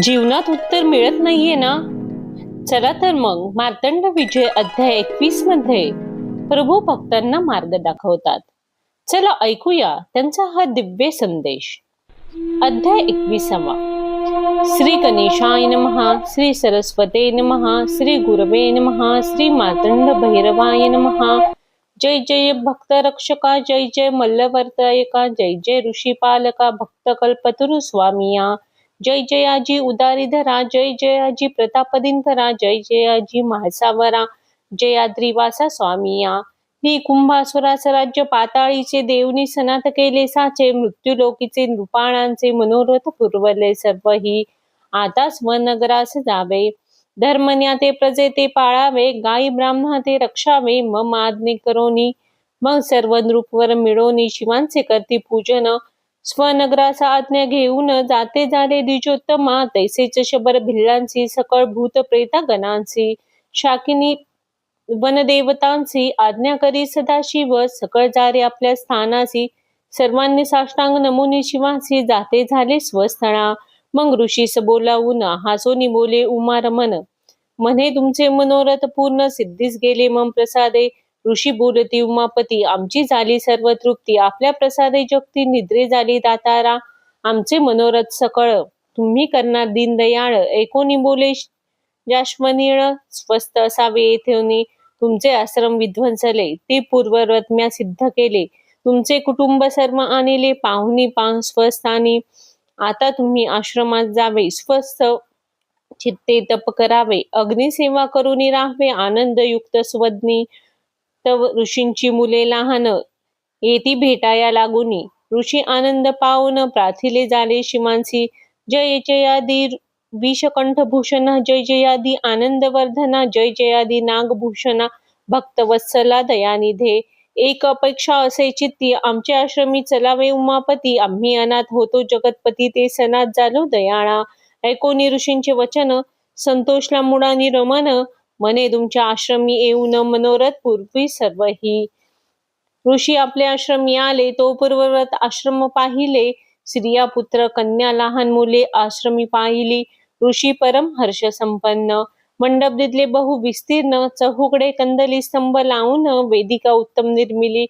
जीवनात उत्तर मिळत नाहीये ना? चला तर मग मार्तंड विजय अध्याय एकवीसमध्ये प्रभू भक्तांना मार्ग दाखवतात. चला ऐकूया त्यांचा हा दिव्य संदेश. अध्याय एकविसावा. श्री गणेशाय नमहा श्री सरस्वते नमहा श्री गुरवे नमहा श्री मार्तंड भैरवाय नमहा जय जय भक्त रक्षका जय जय मल्लवर्तयका जय जय ऋषी पालका भक्त कल्पतरु स्वामिया. जय जयाजी उदारी धरा जय जयाजी प्रतापदिनकरा जय जयाजी महासावरा जयाद्रिवासा स्वामिया. ही कुंभासुरास राज्य पाताळीचे देवनी सनात केले साचे मृत्यूलोकीचे नृपाणांचे मनोरथ पुरवले सर्व ही आता स्वनगरास जावे. धर्मन्या ते प्रजे ते पाळावे गायी ब्राह्मणा ते रक्षावे मग आज्ञे करोनी. मग सर्व नृपवर मिळवणी शिवांचे करती पूजन. स्वनगराचा आज्ञा घेऊन जाते झाले द्विजोत्तमा. तैसेच शबर भिल्लांची सकळ भूत प्रेता गणांची शाकिनी वनदेवतांची आज्ञा करी सदाशिव. सकळ जारे आपल्या स्थानाची सर्वांनी साष्टांग नमुनी शिवासी. जाते झाले स्वस्थळा मग ऋषीस बोलावून हासोनी बोले उमा रमन म्हणे तुमचे मनोरथ पूर्ण सिद्धीस गेले मम प्रसादे. ऋषी बोलती उमापती आमची झाली सर्व तृप्ती. आपल्या प्रसादे जगती निद्रे झाली दातारा. आमचे मनोरथ सकळ. तुम्ही करणार दीनदयाळ. एकोणी बोले जाश्वनीळ स्वस्त असावे येथे तुमचे आश्रम विध्वंसले. ते पूर्वरत्म्या सिद्ध केले. तुमचे कुटुंब सर्व आणले. पाहुणी पाह स्वस्थानी आता तुम्ही आश्रमात जावे. स्वस्थ चित्ते तप करावे. अग्निसेवा करून राहावे. आनंदयुक्त स्वज्ञी तव ऋषींची मुले लहान. येती भेटाया लागुनी. ऋषी आनंद पावन प्राथिले झाले शिमांसी. जय जयादी विषकंठभूषण जय जयादी आनंदवर्धना जय जयादी नागभूषणा. भक्तवत्सला दयानिधे एक अपेक्षा असे चित्ती आमच्या आश्रमी चलावे उमापती. आम्ही अनाथ होतो जगतपती ते सनात झालो दयाळा. ऐकोनी ऋषींचे वचन संतोषला मुळानी रमन. मने तुमच्या आश्रमी येऊन मनोरथ पूर्वी सर्व ही ऋषी आपले आश्रमी आले तो पूर्वव्रत आश्रम पाहिले. स्त्रिया पुत्र कन्या लहान मुले आश्रमी पाहिली. ऋषी परम हर्ष संपन्न. मंडप दिदले बहु विस्तीर्ण. चहुकडे कंदली स्तंभ लावून वेदिका उत्तम निर्मिली.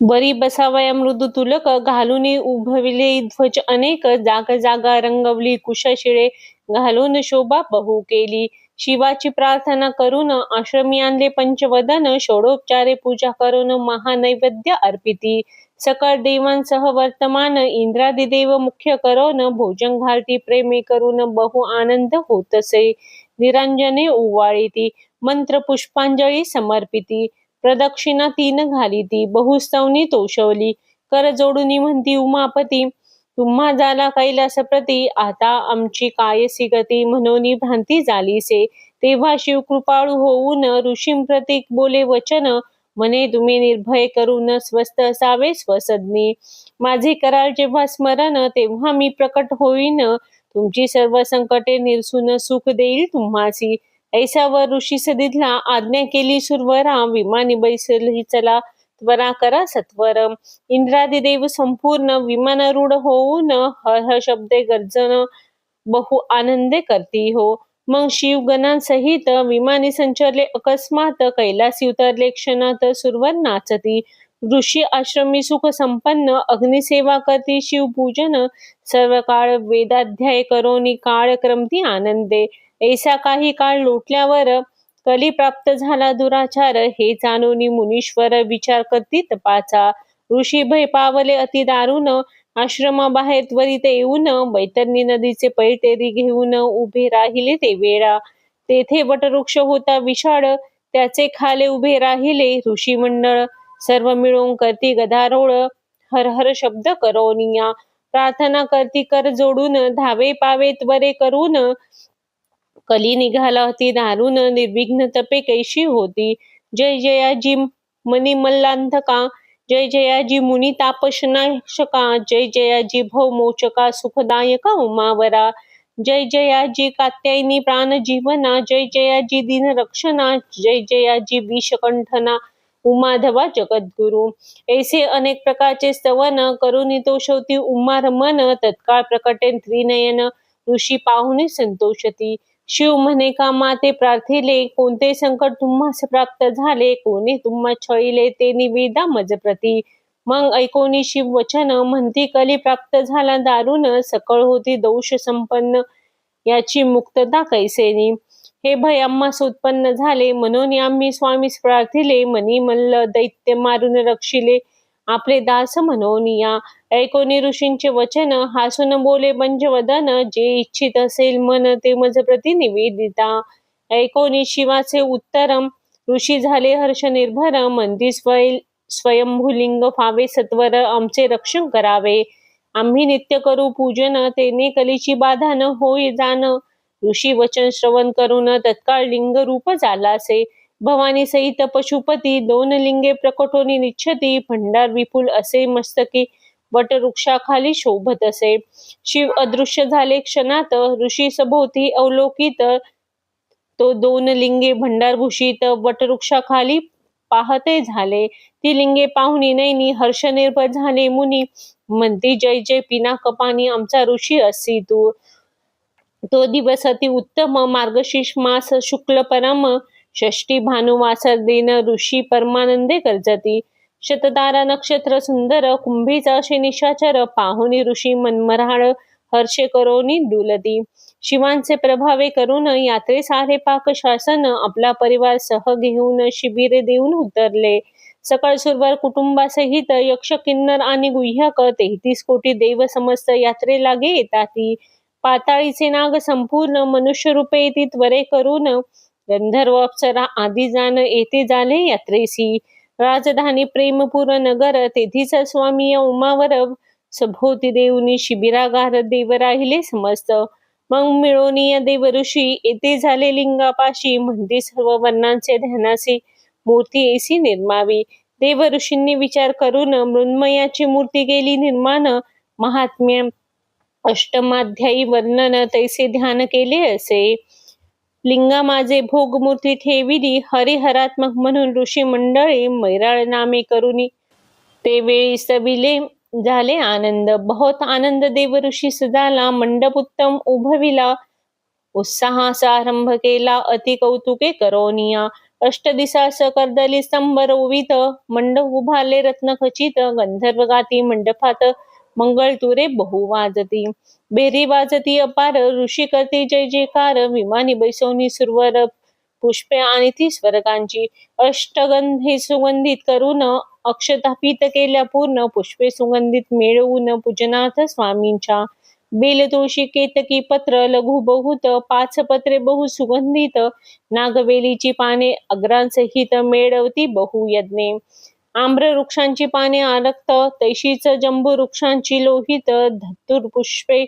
बरी बसावया मृदू तुलक घालून उभविले ध्वज अनेक. जाग जागा रंगवली कुशशिळे घालून शोभा बहु केली. शिवाची प्रार्थना करून आश्रमी आणले पंचवदन षोडोपचारे पूजा करून महानैवेद्य अर्पिती. सकळ देवांसह वर्तमान इंद्रादी देव मुख्य करून भोजन घालती प्रेमी करून बहु आनंद होतसे. निरंजने उवाळीती मंत्र पुष्पांजळी समर्पिती प्रदक्षिणा तीन घालीती बहुस्तवनी तोषवली. कर जोडून म्हणती उमापती तुम्हा झाला कैलास प्रती आता आमची कायसी गती म्हणून भ्रांती झालीसे तेव्हा शिव कृपाळू होऊन ऋषीं प्रतीक बोले वचन म्हणे तुम्ही निर्भय करून स्वस्थ असावे स्वसज्ञी. माझे कराल जेव्हा स्मरण तेव्हा मी प्रकट होईन. तुमची सर्व संकटे निरसून सुख देईल तुम्हासी. ऐसावर ऋषी सदितला आज्ञा केली सुरवरा विमानी बैसली चला. त्वरा करा सत्वर इंद्रादी देव संपूर्ण विमानरूढ होऊन हर हर शब्दे गर्जन बहु आनंदे करती हो. मग शिवगणांसहित विमानी संचरले अकस्मात कैलासी उतरले क्षणात सुरवर नाचती. ऋषी आश्रमी सुख संपन्न अग्निसेवा करती शिवपूजन. सर्व काळ वेदाध्याय करोनी काळ क्रमती आनंदे. ऐसा काही काळ लोटल्यावर कली प्राप्त झाला दुराचार हे जाणून मुनीश्वर विचार करती तपाचा ऋषी भय पावले अति दारुण आश्रमाबाहेर त्वरित येऊन वैतरणी नदीचे पैटेरी घेऊन उभे राहिले ते वेळा तेथे वटवृक्ष होता विशाळ त्याचे खाले उभे राहिले ऋषी मंडळ. सर्व मिळून करती गदारोळ हर हर शब्द करोनिया. प्रार्थना करती कर जोडून धावे पावे त्वरे करून कली निघाला होती दारुण निर्विघ्न तपे कैशी होती? जय जयाजी मनी मल्लांधका जय जयाजी मुनी तापशनाशका जय जयाजी भव मोचका सुखदायका उमावरा जय जयाजी कात्यायनी प्राण जीवना जय जयाजी दिन रक्षणा जय जयाजी विषकंठना उमाधवा जगद्गुरु. ऐसे अनेक प्रकारचे स्तवन करून तो शेवटी उमा रमन तत्काळ प्रकटेन त्रिनयन ऋषी पाहुणे संतोषती. शिव म्हणे का माते प्रार्थिले कोणते संकट तुम्हास प्राप्त झाले कोणी तुम्हा छळिले ते निवेदा मज प्रती. मग ऐकोनी शिव वचन म्हणती कली प्राप्त झाला दारुण सकळ होती दोष संपन्न याची मुक्तता कैसेनी. हे भय आम्हास उत्पन्न झाले म्हणून आम्ही स्वामीस प्रार्थिले मनी मल्ल दैत्य मारून रक्षिले. आपले दास म्हणोनिया ऐकोनी ऋषींचे वचन हासून बोले पंचवदन जे इच्छित असेल मन ते मज प्रति निवेदिता ऐकोनी शिवाचे उत्तरम ऋषी झाले हर्ष निर्भर मंदी स्वय स्वयंभूलिंग फावे सत्वर आमचे रक्षण करावे. आम्ही नित्य करू पूजन तेने कलीची बाधा न होई जाण. ऋषी वचन श्रवण करून तत्काळ लिंग रूप झालासे भवानी सहित पशुपती दोन लिंगे प्रकटोनी निच्छती भंडार विपुल असे मस्तकी वटवृक्षाखाली शोभत असे. शिव अदृश्य झाले क्षणात ऋषी सभोवती अवलोकित तो दोन लिंगे भंडारभूषित वटवृक्षाखाली पाहते झाले. ती लिंगे पाहुणी नैनी हर्ष निर्भर झाले मुनी म्हणती जय जय पिना कपानी आमचा ऋषी असी तू. तो दिवस अति उत्तम मार्गशीर्ष मास शुक्ल परम षष्टी भानुवासर दिन ऋषी परमानंदे कर्जती शततारा नक्षत्र सुंदर कुंभीचा असे निशाचर पाहुणी ऋषी मनमराळ हर्षे करोनी डुलती शिवांचे प्रभावे करून यात्रे सारे पाक शासन आपला परिवार सह घेऊन शिबिरे देऊन उतरले. सकाळ सुरवार कुटुंबासहित यक्ष किन्नर आणि गुह्यक तेहतीस कोटी देव समस्त यात्रे लागे येतात. पाताळीचे नाग संपूर्ण मनुष्य रूपे येती त्वरे करून गंधर्व अप्सरा आधी जाण येथे झाले यात्रेसी. राजधानी प्रेमपूर नगर तेथीच स्वामी उमावर सभोवती देऊनी शिबिरागार देव राहिले समस्त. मग मिळोनीय देव ऋषी येथे झाले लिंगापाशी म्हणजे सर्व वर्णांचे ध्यानासी मूर्ती एसी निर्मावी. देव ऋषींनी विचार करून मृन्मयाची मूर्ती गेली निर्माण. महात्म्य अष्टमाध्यायी वर्णन तैसे ध्यान केले असे. लिंगा माझे भोग मूर्ती ठेविली हरिहरात्मक म्हणून ऋषी मंडळी मैराळ नामे करुनी. ते वेळी सविले झाले आनंद. बहुत आनंद देव ऋषी सदाला मंडप उत्तम उभविला. उत्साहास आरंभ केला अति कौतुके करोनिया. अष्ट दिसास स्तंभ रोवित मंडप उभारले रत्न खचित गंधर्व गाती मंडपात मंगळ तुरे बहु वाजती. बेरी वाजती अपार ऋषी करते जय जयकार. विमानी बैसवनी सुरवर पुष्पे आणि ती स्वर्गांची. अष्टगंधे सुगंधित करून अक्षतापित केल्या पूर्ण पुष्पे सुगंधित मिळवून पूजनाथ स्वामींच्या. बेल तुळशी केतकी पत्र लघु बहुत पाच पत्रे बहु सुगंधित. नागवेलीची पाने अग्रांसहित मिळवती बहु यज्ञे. आम्र वृक्षांची पाने आरक्त तैशीच जंबू वृक्षांची लोहित धतुर पुष्पे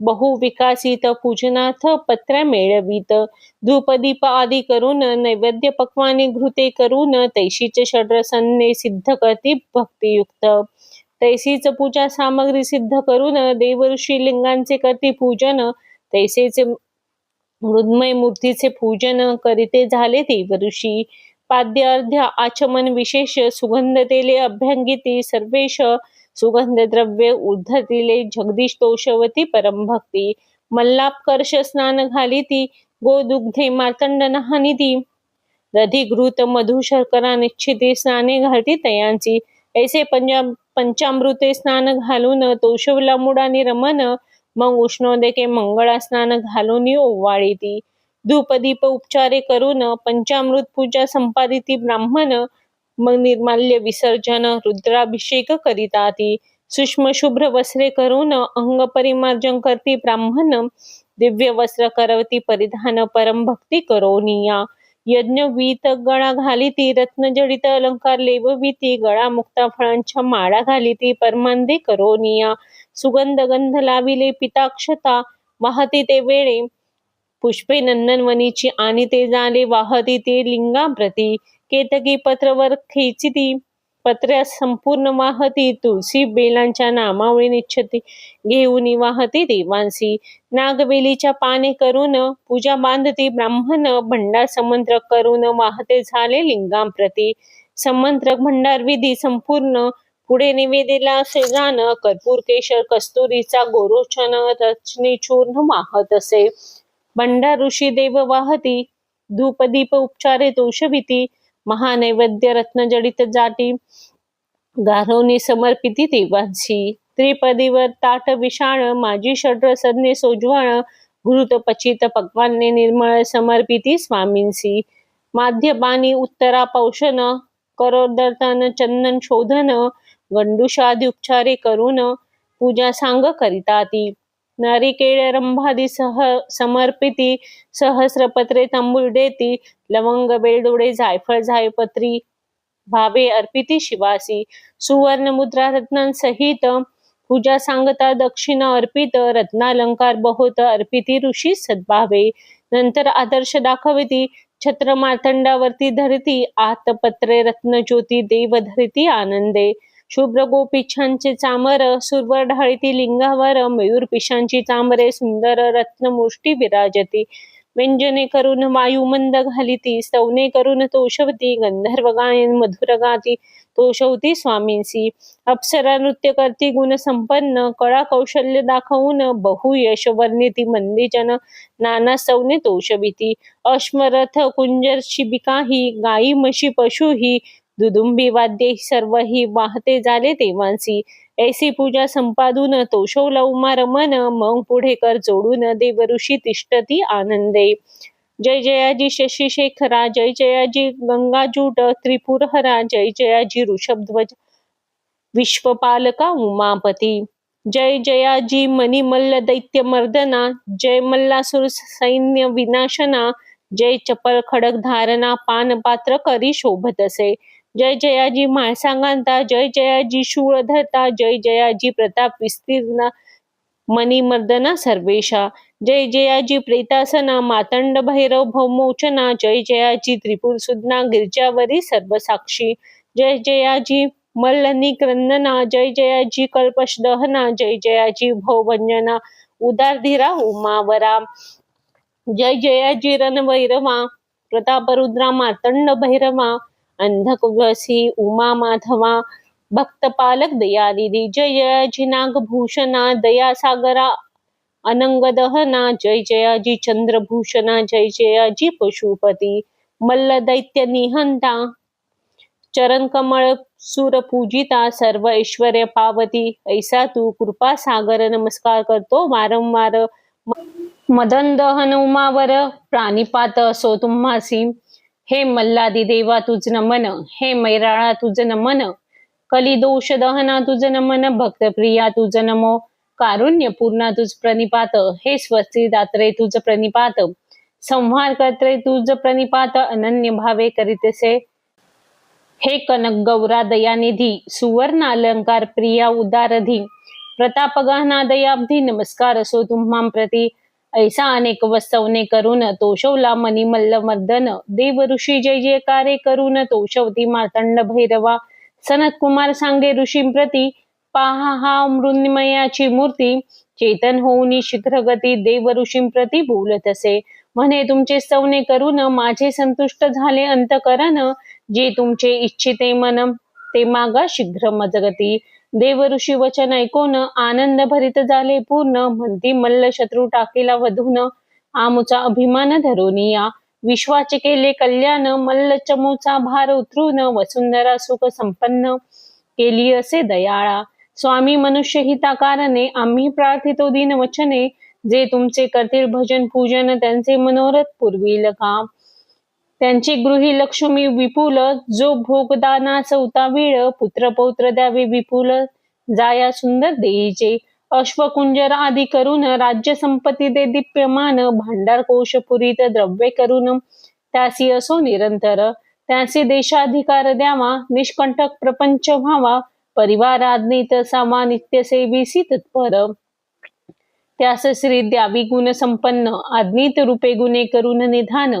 बहुविकासित पूजनाथ पत्र मेळवीत. धूपदीप आदी करून नैवेद्य पक्वाने घृते करून तैशीचे षड्रसन्ने सिद्ध करती भक्तियुक्त. तैसीच पूजा सामग्री सिद्ध करून देवऋषी लिंगांचे करती पूजन तैसेचे मृदमय मूर्तीचे पूजन करीते झाले देवऋषी पाद्य आचमन विशेष सुगंध तेले अभ्यंगिती सर्वेश सुगंध द्रव्य उद्धतिले जगदीश तोषवती परमभक्ती. मल्लापकर्ष स्नान घालिती गोदुग्धे मार्तंड नहानिती. दधिघृत मधु शर्करा निश्चिती स्नाने घालती तयांची. ऐसे पंजा पंचामृते स्नान घालून तोषवला मुडानी रमन मग उष्णोदके मंगळा स्नान घालून ओवाळीती धूपदीप उपचारे करून पंचामृत पूजा संपादिती ब्राह्मण मग निर्माल्य विसर्जन रुद्राभिषेक करीताती सूक्ष्म शुभ्र वस्त्रे करून अंग परिमार्जन करती ब्राह्मण. दिव्य वस्त्र करवती परिधान परम भक्ती करोनिया. यज्ञ वीत गळा घालिती रत्नजडित अलंकार लेवविती गळा मुक्ता फळांच्या माळा घालिती परमांदे करोनिया. सुगंध गंध लाविले पिताक्षता. वाहती ते वेळे पुष्पे नंदनवनीची आणि ते जाले वाहती ते लिंगाप्रती. केतकी पत्रवर खेचिती पत्र्या संपूर्ण वाहती. तुलसी बेलांच्या नामावळी निच्छती. घेऊन वाहती देवांसी. नागवेलीच्या पाने करून पूजा बांधती. ब्राह्मण भंडार समंत्र करून वाहते झाले लिंगांप्रती. समंत्रक भंडार विधी संपूर्ण. पुढे निवेदिला असे जाण कर्पूर केशर कस्तुरीचा गोरोचन रचनी चूर्ण वाहत असे. बंडा ऋषी देव वाहती धूपदीप उपचारे तोषविती महानैवेद्य रत्नजडित जाटी गारोनी समर्पिती देवांशी. त्रिपदीवर ताट विषाण माझी षड्रसज्ञे सोजवाण घृत पचित पक्वान्ने निर्मळ समर्पिती स्वामींसी माध्यपानी उत्तरा पौषण करोदर्तन चंदन शोधन गंडुषादी उपचारे करून पूजा सांग करिताती. नारिकेळ रंभादी सह समर्पिती सहस्रपत्रे तांबूळ देती लवंग बेलडोळे जायफळ जायपत्री भावे अर्पिती शिवासी सुवर्ण मुद्रा रत्नांसहित पूजा सांगता दक्षिणा अर्पित रत्नालंकार बहुत अर्पिती ऋषी सद्भावे. नंतर आदर्श दाखविती छत्र मार्तंडावरती धरती आतपत्रे रत्नज्योती देव धरती आनंदे. शुभ्र गोपिछांचे चामर सुरवर ढाळीती लिंगावर मयूर पिशांची चामरे सुंदर रत्नमुष्टी विराजती. व्यंजने करून वायुमंद घालिती स्तवने करून तोषवती गंधर्व गायन मधुर गाती तोषवती स्वामींसी. अप्सरा नृत्य करती गुण संपन्न कळा कौशल्य दाखवून बहु यश वर्णिती मंदिजन नाना सवने तोषविती. अश्मरथ कुंजर शिबिकाही गायी म्हशी पशुही दुदुंबी वाद्ये सर्व ही वाहते झाले देवांसी ऐसी पूजा संपादून तोषवला उमा रमन मग पुढे कर जोडून देव ऋषी तिष्ठती आनंदे. जय जयाजी शशी शेखरा जय जयाजी गंगाजूट त्रिपुरहरा जय जयाजी ऋषभध्वज विश्वपालका उमापती. जय जयाजी मणिमल्ल दैत्य मर्दना जय मल्लासुर सैन्य विनाशना जय चपल खडक धारणा पानपात्र करी शोभतसे. जय जयाजी माळसांगांता जय जयाजी शूळधरता जय जयाजी प्रताप विस्तीर्ण मणिमर्दना सर्वेशा जय जयाजी प्रेतासना मातंड भैरव भौमोचना जय जयाजी त्रिपुर सुदना गिरजावरी सर्वसाक्षी जय जयाजी मल्लनी क्रंदना जय जयाजी कल्पश दहना जय जयाजी भवभंजना उदारधीरा उमावरा जय जयाजी रणवैरवा प्रतापरुद्रा मातंड भैरवा अंधकवसी उमा माधवा भक्तपालक दयादिदी जय जयाजी नागभूषणा दयासागरा सागरा अनंगदहना जय जयाजी चंद्रभूषणा जय जयाजी पशुपती मल्ल दैत्य निहंता चरण कमळ सुर पूजिता सर्व ऐश्वर्य पावती ऐसा तू कृपा सागर नमस्कार करतो वारंवार. मदन दहन उमावर प्राणीपात असो तुम्हासी. हे मल्लादी देवा तुझ नमन हे मैराळा तुझ नमन कलिदोष दहना तुझ नमन भक्तप्रिया तुझ नमो कारुण्य पूर्णा तुझ प्रणिपात हे स्वस्ती दात्रे तुझ प्रणिपात संहार कर्त्रे तुझ प्रणिपात अनन्य भावे करीतसे. हे कनक गौरा दयानिधी सुवर्ण अलंकार प्रिया उदारधी प्रताप गहना दयाब्धी नमस्कार असो तुम्हा प्रती ऐसा अनेक वस्तवने करून तोषवला मणिमल्ल मर्दन देव ऋषी जय जयकारे करून तोषवती मार्तंड भैरवा सनत कुमार सांगे ऋषींप्रती पाहा हा मृन्मयाची मूर्ती चेतन होऊनी शीघ्र गती देव ऋषींप्रती बोलत असे म्हणे तुमचे सवने करून माझे संतुष्ट झाले अंतकरण जे तुमचे इच्छिते मन ते मागा शीघ्र मजगती. देवऋषी वचन ऐकून आनंद भरित झाले पूर्ण. म्हणती मल्ल शत्रू टाकीला वधून. आमुचा अभिमान धरोनिया विश्वाचे केले कल्याण. मल्ल चमूचा भार उतरून. वसुंधरा सुख संपन्न. केली असे दयाळा. स्वामी मनुष्य हिता कारणे आम्ही प्रार्थितो दिन वचने जे तुमचे करतील भजन पूजन त्यांचे मनोरथ पुरविल का? त्यांची गृही लक्ष्मी विपुल जो भोगदाना चौतावीळ पुत्र पौत्र द्यावे विपुल जाया सुंदर देईचे. अश्वकुंजर आदी करून राज्य संपत्ती दे दिप्यमान भांडार कोश पुरीत द्रव्य करून. त्यासी असो निरंतर त्यासी देशाधिकार द्यावा निष्कंटक प्रपंच व्हावा परिवार आज्ञित सामा नित्य तत्पर त्यास श्री द्यावी गुण संपन्न आज्ञित रूपे गुणे करून निधान.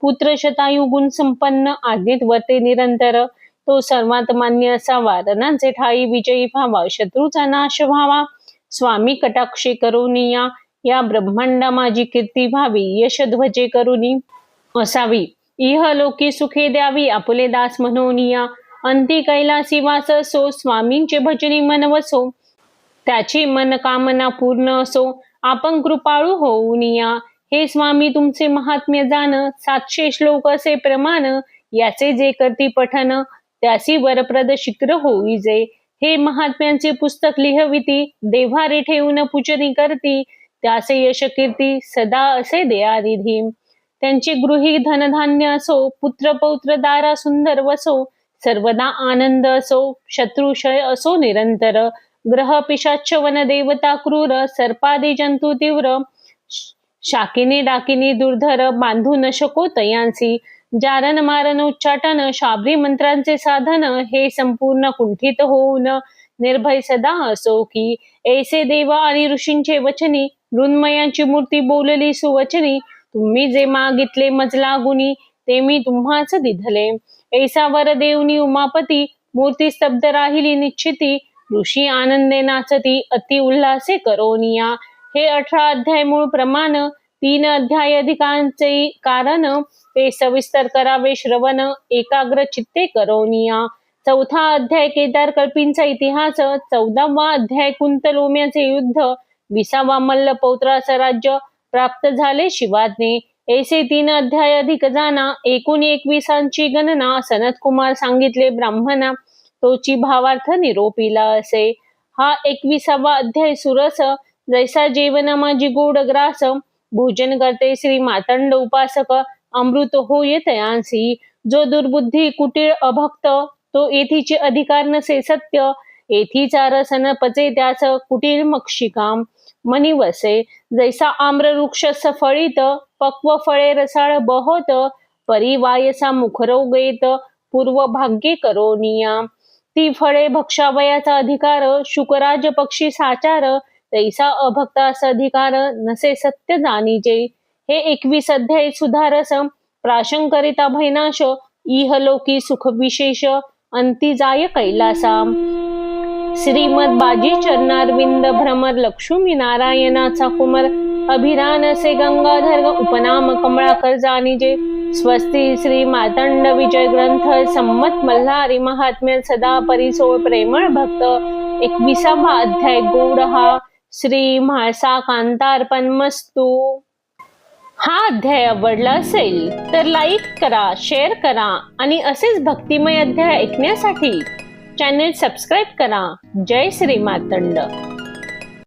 पुत्र शतायुगुण संपन्न आज्ञित वते निरंतर. तो सर्वात मान्य असावा. रणांचे ठाई विजयी व्हावा. शत्रूचा नाश व्हावा. स्वामी कटाक्षे करुणी या या ब्रह्मांडा माझी कीर्ती व्हावी. यश ध्वजे करुणी असावी. इह लोकी सुखे द्यावी. आपले दास म्हणून या अंती कैलासी वास असो. स्वामींचे भजनी मन वसो. त्याची मनकामना पूर्ण असो. आपण कृपाळू होऊन या हे स्वामी तुमचे महात्म्य जाण सातशे श्लोक असे प्रमाण याचे जे करती पठन त्यासी वरप्रद शिक्र होई जे. हे महात्म्यांचे पुस्तक लिहविती देव्हारे ठेवून पूजनी करती त्याचे यश कीर्ती सदा असे दयानिधी त्यांचे गृही धनधान्य असो पुत्र पौत्र दारा सुंदर वसो सर्वदा आनंद असो शत्रुशय असो निरंतर. ग्रह पिशाच्छवन वन देवता क्रूर सर्पादी जंतू तीव्र शाकिनी डाकिनी दुर्धर बांधू न शको तयांसी. जारण मारण उच्चाटन शाबरी मंत्रांचे साधन हे संपूर्ण कुंठित होऊन निर्भय सदा असो की ऐसे देव आणि ऋषींचे वचनी मृन्मयांची मूर्ती बोलली सुवचनी. तुम्ही जे मागितले मजला गुणी ते मी तुम्हाच दिधले. ऐसा वर देवनी उमापती मूर्ती स्तब्ध राहिली निश्चिती. ऋषी आनंदे नाचती अति उल्हासे करोनिया. हे अठरा अध्याय मूळ प्रमाण तीन अध्याय अधिकांचे कारण ते सविस्तर करावे श्रवण एकाग्र चित्ते करोनिया. चौथा अध्याय केदार कल्पींचा इतिहास चौदावा अध्याय कुंतलोम्याचे युद्ध विसावा मल्ल पौत्राचं राज्य प्राप्त झाले शिवाज्ञे. ऐसे तीन अध्याय अधिक जाना एकूण एकविसांची गणना सनत कुमार सांगितले ब्राह्मणा तोची भावार्थ निरोपिला असे. हा एकविसावा अध्याय सुरस जैसा जेवण माझी गोड ग्रास भोजन करते श्री मातंड उपासक अमृत होय तयांसी। जो दुर्बुद्धी कुटीळ अभक्त तो येथीचे अधिकार नसे सत्य येथीचा रसन पचे त्यास कुटीर मक्षिकाम। मनी वसे जैसा आम्र वृक्ष सफळीत पक्व फळे रसाळ बहोत परिवायसा मुखरोग येत पूर्व भाग्ये करोनिया। ती फळे भक्षावयाचा अधिकार शुकराज पक्षी साचार तैसा अभक्तास अधिकार नसे सत्य जाणीजे हे एकवीस अध्याय सुधारस प्राशंकरिता भैनाश इहलोकी सुख विशेष अंती जाय कैलासा श्रीमद बाजी चरणारविंद भ्रमर लक्ष्मी नारायणाचा कुमर अभिरान से गंगाधर उपनाम कमळाकर जाणीजे स्वस्ती श्री मातंड विजय ग्रंथ संमत मल्हारी महात्म्य सदा परिसोळ प्रेमळ भक्त. एकविसावा अध्याय गोड हा श्री म्हाळसा कांतार्पण मस्तू हा अध्याय आवडला असेल तर लाईक करा शेअर करा आणि असेच भक्तिमय अध्याय ऐकण्यासाठी चॅनेल सबस्क्राईब करा. जय श्री मातंड.